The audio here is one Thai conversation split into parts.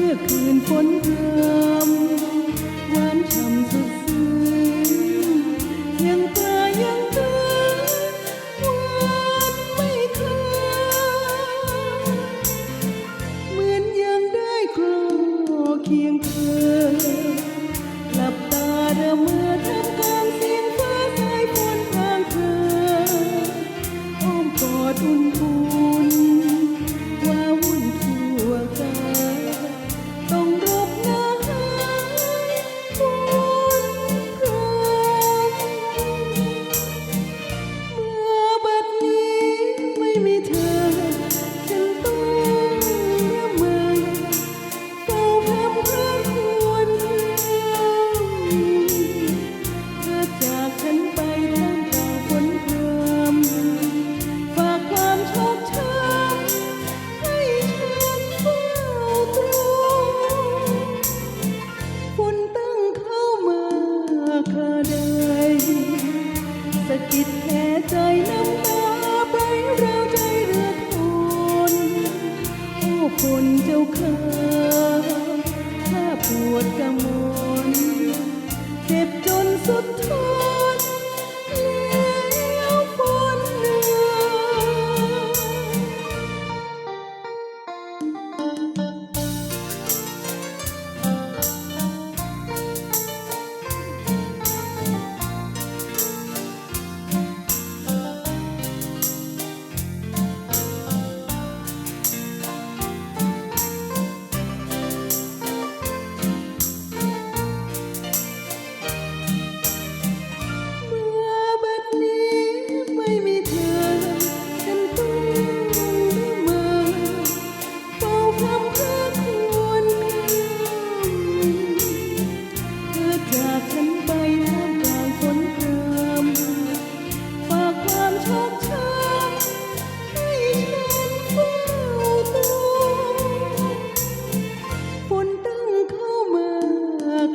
ื่อคืนฝนเธอ me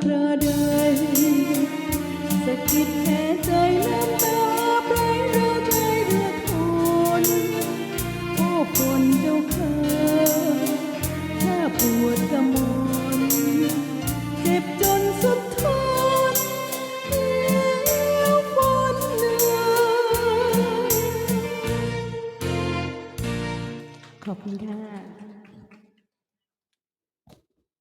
ระใดสะกิดแค่ใจน้ำตาปลายเรือใเรือทนโอ้นเจ้าคยถ้าปวดกระมนเจ็บจนสุดทนแล้วคนเหยขอบคุณค่ะ